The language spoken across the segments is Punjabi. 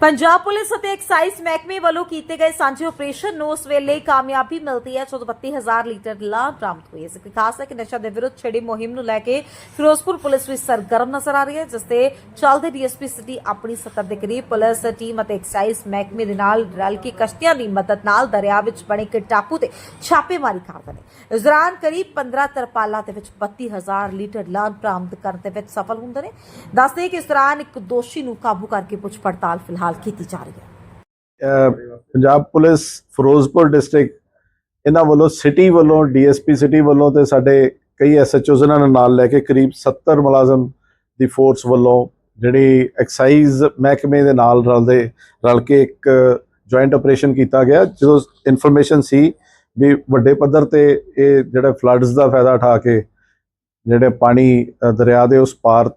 ਪੰਜਾਬ ਪੁਲਿਸ ਅਤੇ ਐਕਸਾਈਜ਼ ਮਹਿਕਮੇ ਵੱਲੋਂ ਕੀਤੇ ਗਏ ਸਾਂਝੇ ਆਪਰੇਸ਼ਨ ਨੂੰ ਉਸ ਵੇਲੇ ਕਾਮਯਾਬੀ ਮਿਲਦੀ ਹੈ, ਜਦੋਂ 32000 ਲੀਟਰ ਲਾ ਬਰਾਮਦ ਹੋਈ ਇਸ ਖਾਸ ਹੈ ਕਿ ਨਸ਼ਾ ਦੇ ਵਿਰੁੱਧ ਛੜੀ ਮੁਹਿੰਮ ਨੂੰ ਲੈ ਕੇ ਫਿਰੋਜ਼ਪੁਰ ਪੁਲਿਸ ਵੀ ਸਰਗਰਮ ਨਜ਼ਰ ਆ ਰਹੀ ਹੈ, ਜਿਸ ਤੇ ਚੱਲਦੇ ਡੀਐਸਪੀ ਸਿਟੀ ਆਪਣੀ 70 ਦੇ ਕਰੀਬ ਪੁਲਿਸ ਟੀਮ ਅਤੇ ਐਕਸਾਈਜ਼ ਮਹਿਕਮੇ ਦੇ ਨਾਲ ਰਲ ਕੇ ਕਸ਼ਤੀਆਂ ਦੀ ਮਦਦ ਨਾਲ ਦਰਿਆ ਵਿੱਚ ਬਣੇ ਇੱਕ ਟਾਪੂ ਤੇ ਛਾਪੇਮਾਰੀ ਕਰਦੇ ਨੇ। ਇਸ ਦੌਰਾਨ ਕਰੀਬ 15 ਤਰਪਾਲਾਂ ਦੇ ਵਿੱਚ 32000 ਲੀਟਰ ਲਾ ਬਰਾਮਦ ਕਰਨ ਦੇ ਵਿੱਚ ਸਫਲ ਹੁੰਦੇ ਨੇ। ਦੱਸਦੇ ਕਿ ਇਸ ਦੌਰਾਨ ਇੱਕ ਦੋਸ਼ੀ ਨੂੰ ਕਾਬੂ ਕਰਕੇ ਪੁੱਛ ਪੜਤਾਲ ਫਿਲਹਾਲ ਕੀਤੀ ਜਾ ਰਹੀ ਹੈ। ਪੰਜਾਬ ਪੁਲਿਸ ਫਿਰੋਜ਼ਪੁਰ ਡਿਸਟ੍ਰਿਕਟ ਇਹਨਾਂ ਵੱਲੋਂ ਸਿਟੀ ਵੱਲੋਂ, ਡੀਐਸਪੀ ਸਿਟੀ ਵੱਲੋਂ ਤੇ ਸਾਡੇ ਕਈ ਐਸਐਚਓਜ਼ ਇਹਨਾਂ ਨੂੰ ਨਾਲ ਲੈ ਕੇ ਕਰੀਬ 70 ਮੁਲਾਜ਼ਮ ਦੀ ਫੋਰਸ ਵੱਲੋਂ ਜਿਹੜੀ ਐਕਸਾਈਜ਼ ਮਹਿਕਮੇ ਦੇ ਨਾਲ ਰਲਦੇ, ਰਲ ਕੇ ਇੱਕ ਜੁਆਇੰਟ ਆਪਰੇਸ਼ਨ ਕੀਤਾ ਗਿਆ, ਜਦੋਂ ਇਨਫੋਰਮੇਸ਼ਨ ਸੀ ਵੀ ਵੱਡੇ ਪੱਧਰ ਤੇ ਇਹ ਜਿਹੜਾ ਫਲੱਡਸ ਦਾ ਫਾਇਦਾ ਉਠਾ ਕੇ ਜਿਹੜੇ ਪਾਣੀ ਦਰਿਆ ਦੇ ਉਸ ਪਾਰ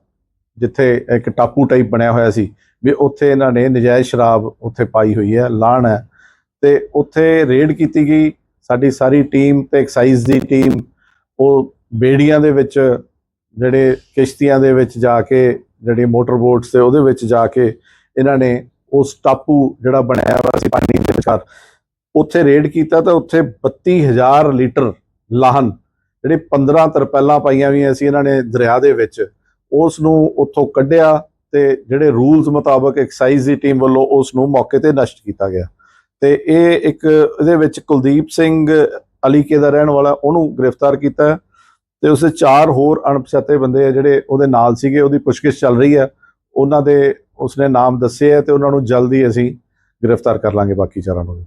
ਜਿੱਥੇ ਇੱਕ ਟਾਪੂ ਟਾਈਪ ਬਣਿਆ ਹੋਇਆ ਸੀ, ਵੀ ਉੱਥੇ ਇਹਨਾਂ ਨੇ ਨਜਾਇਜ਼ ਸ਼ਰਾਬ ਉੱਥੇ ਪਾਈ ਹੋਈ ਹੈ ਲਾਣ ਹੈ। ਤੇ ਉੱਥੇ ਰੇਡ ਕੀਤੀ ਗਈ। ਸਾਡੀ ਸਾਰੀ ਟੀਮ ਤੇ ਐਕਸਾਈਜ਼ ਦੀ ਟੀਮ ਉਹ ਬੇੜੀਆਂ ਦੇ ਵਿੱਚ, ਜਿਹੜੇ ਕਿਸ਼ਤੀਆਂ ਦੇ ਵਿੱਚ ਜਾ ਕੇ, ਜਿਹੜੇ ਮੋਟਰ ਬੋਟਸ ਤੇ ਉਹਦੇ ਵਿੱਚ ਜਾ ਕੇ ਇਹਨਾਂ ਨੇ ਉਸ ਟਾਪੂ ਜਿਹੜਾ ਬਣਾਇਆ ਹੋਇਆ ਸੀ ਪਾਣੀ ਦੇ ਵਿਚਕਾਰ, ਉੱਥੇ ਰੇਡ ਕੀਤਾ ਤਾਂ ਉੱਥੇ 32000 ਲੀਟਰ ਲਾਹਨ ਜਿਹੜੇ 15 ਤਰਪੈਲਾਂ ਪਾਈਆਂ ਹੋਈਆਂ ਸੀ ਇਹਨਾਂ ਨੇ ਦਰਿਆ ਦੇ ਵਿੱਚ। ਉਸ ਨੂੰ ਉੱਥੋਂ ਕੱਢਿਆ ਤੇ ਜਿਹੜੇ ਰੂਲਸ ਮੁਤਾਬਕ ਐਕਸਾਈਜ਼ ਦੀ ਟੀਮ ਵੱਲੋਂ ਉਸ ਨੂੰ ਮੌਕੇ ਤੇ ਨਸ਼ਟ ਕੀਤਾ ਗਿਆ। ਤੇ ਇਹ ਇੱਕ, ਇਹਦੇ ਵਿੱਚ ਕੁਲਦੀਪ ਸਿੰਘ ਅਲੀਕੇ ਦਾ ਰਹਿਣ ਵਾਲਾ, ਉਹਨੂੰ ਗ੍ਰਿਫਤਾਰ ਕੀਤਾ ਹੈ ਤੇ ਉਸੇ ਚਾਰ ਹੋਰ ਅਣਪਛਾਤੇ ਬੰਦੇ ਆ ਜਿਹੜੇ ਉਹਦੇ ਨਾਲ ਸੀਗੇ, ਉਹਦੀ ਪੁੱਛਗਿੱਛ ਚੱਲ ਰਹੀ ਹੈ। ਉਹਨਾਂ ਦੇ, ਉਸਨੇ ਨਾਮ ਦੱਸੇ ਆ ਤੇ ਉਹਨਾਂ ਨੂੰ ਜਲਦੀ ਅਸੀਂ ਗ੍ਰਿਫਤਾਰ ਕਰ ਲਾਂਗੇ ਬਾਕੀ ਚਾਰਾਂ ਨੂੰ।